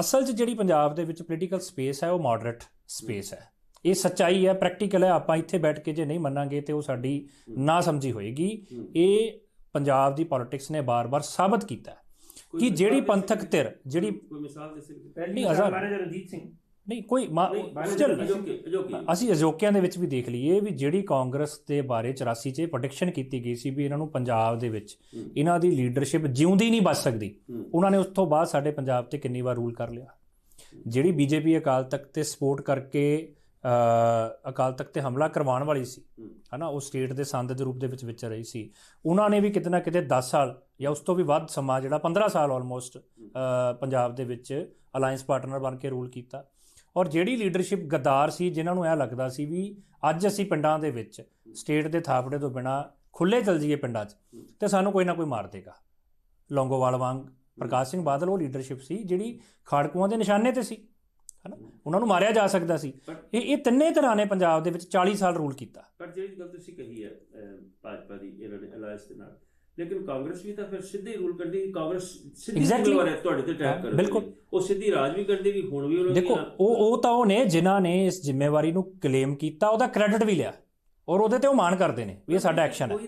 ਅਸਲ 'ਚ ਜਿਹੜੀ ਪੰਜਾਬ ਦੇ ਵਿੱਚ ਪੋਲੀਟੀਕਲ ਸਪੇਸ ਹੈ ਉਹ ਮੋਡਰੇਟ ਸਪੇਸ ਹੈ। ਇਹ ਸੱਚਾਈ ਹੈ ਪ੍ਰੈਕਟੀਕਲ ਹੈ। ਆਪਾਂ ਇੱਥੇ ਬੈਠ ਕੇ ਜੇ ਨਹੀਂ ਮੰਨਾਂਗੇ ਤੇ ਉਹ ਸਾਡੀ ਨਾ ਸਮਝੀ ਹੋਏਗੀ। ਇਹ ਪੰਜਾਬ ਦੀ ਪੋਲਿਟਿਕਸ ਨੇ ਬਾਰ-ਬਾਰ ਸਾਬਤ ਕੀਤਾ ਕਿ ਜਿਹੜੀ ਪੰਥਕ ਧਿਰ ਜਿਹੜੀ ਕੋਈ ਮਿਸਾਲ ਦੇ ਸਕਦੇ ਆਜ਼ਾਦ- ਮਹਾਰਾਜਾ ਰਣਜੀਤ ਸਿੰਘ। ਨਹੀਂ ਕੋਈ ਚੱਲ ਅਸੀਂ ਅਜੋਕਿਆਂ ਦੇ ਵਿੱਚ ਵੀ ਦੇਖ ਲਈਏ ਵੀ ਜਿਹੜੀ ਕਾਂਗਰਸ ਦੇ ਬਾਰੇ 84 ਚ ਪ੍ਰੈਡਿਕਸ਼ਨ ਕੀਤੀ ਗਈ ਸੀ ਵੀ ਇਹਨਾਂ ਨੂੰ ਪੰਜਾਬ ਦੇ ਵਿੱਚ। ਇਹਨਾਂ ਦੀ ਲੀਡਰਸ਼ਿਪ ਜਿਉਂਦੀ ਨਹੀਂ ਬਚ ਸਕਦੀ। ਉਹਨਾਂ ਨੇ ਉਸ ਤੋਂ ਬਾਅਦ ਸਾਡੇ ਪੰਜਾਬ ਤੇ ਕਿੰਨੀ ਵਾਰ ਰੂਲ ਕਰ ਲਿਆ। ਜਿਹੜੀ ਬੀਜੇਪੀ ਅਕਾਲ ਤਖਤ ਤੇ ਸਪੋਰਟ ਕਰਕੇ ਅ, ਅਕਾਲ ਤਖਤ ਤੇ ਹਮਲਾ ਕਰਵਾਉਣ ਵਾਲੀ ਸੀ ਹੂੰ। ਹਨਾ ਉਹ ਸਟੇਟ ਦੇ ਸੰਦ ਦੇ ਰੂਪ ਦੇ ਵਿੱਚ ਵਿਚਰ ਰਹੀ ਸੀ। ਉਹਨਾਂ ਨੇ ਵੀ ਕਿਤੇ ਨਾ ਕਿਤੇ 10 ਸਾਲ ਜਾਂ ਉਸ ਤੋਂ ਵੀ ਵੱਧ ਸਮਾਂ ਜਿਹੜਾ 15 ਸਾਲ ਆਲਮੋਸਟ ਪੰਜਾਬ ਦੇ ਵਿੱਚ ਅਲਾਈਅੰਸ ਪਾਰਟਨਰ ਬਣ ਕੇ ਰੂਲ ਕੀਤਾ। ਔਰ ਜਿਹੜੀ ਲੀਡਰਸ਼ਿਪ ਗੱਦਾਰ ਸੀ ਜਿਨ੍ਹਾਂ ਨੂੰ ਇਹ ਲੱਗਦਾ ਸੀ ਵੀ ਅੱਜ ਅਸੀਂ ਪਿੰਡਾਂ ਦੇ ਵਿੱਚ ਸਟੇਟ ਦੇ ਥਾਪੜੇ ਤੋਂ ਬਿਨਾ ਖੁੱਲੇ ਚਲ ਜਾਈਏ ਪਿੰਡਾਂ 'ਚ ਤੇ ਸਾਨੂੰ ਕੋਈ ਨਾ ਕੋਈ ਮਾਰ ਦੇਗਾ। ਲੌਂਗੋਵਾਲ ਵਾਂਗ ਪ੍ਰਕਾਸ਼ ਸਿੰਘ ਬਾਦਲ ਉਹ ਲੀਡਰਸ਼ਿਪ ਸੀ ਜਿਹੜੀ ਖਾੜਕੂਆਂ ਦੇ ਨਿਸ਼ਾਨੇ ਤੇ ਸੀ ਹਨਾ? ਉਹਨਾਂ ਨੂੰ ਮਾਰਿਆ ਜਾ ਸਕਦਾ ਸੀ। ਇਹ ਇਹ ਤਿੰਨੇ ਤਰ੍ਹਾਂ ਨੇ ਪੰਜਾਬ ਦੇ ਵਿੱਚ 40 ਸਾਲ ਰੂਲ ਕੀਤਾ। ਪਰ ਜਿਹੜੀ ਗੱਲ ਤੁਸੀਂ ਕਹੀ ਹੈ ਭਾਜਪਾ ਦੀ ਇਹਨਾਂ ਨੇ ਅਲਾਈਅੰਸ ਦੇ ਨਾਲ ਲੇਕਿਨ ਕਾਂਗਰਸ ਵੀ ਤਾਂ ਫਿਰ ਸਿੱਧੇ ਰੂਲ ਕਰਦੀ ਕਾਂਗਰਸ ਸਿੱਧੀ. ਜ਼ਿੰਮੇਵਾਰ ਹੈ ਤੁਹਾਡੇ ਤੇ ਅਟੈਕ ਕਰਨ ਬਿਲਕੁਲ। ਉਹ ਸਿੱਧੀ ਰਾਜ ਵੀ ਕਰਦੀ ਵੀ ਹੁਣ ਵੀ ਉਹਨਾਂ ਦੇਖੋ ਉਹ ਉਹ ਤਾਂ ਉਹ ਨੇ ਜਿਨ੍ਹਾਂ ਨੇ ਇਸ ਜ਼ਿੰਮੇਵਾਰੀ ਨੂੰ ਕਲੇਮ ਕੀਤਾ ਉਹਦਾ ਕ੍ਰੈਡਿਟ ਵੀ ਲਿਆ ਔਰ ਉਹਦੇ ਤੇ ਉਹ ਮਾਣ ਕਰਦੇ ਨੇ ਵੀ ਇਹ ਸਾਡਾ ਐਕਸ਼ਨ ਹੈ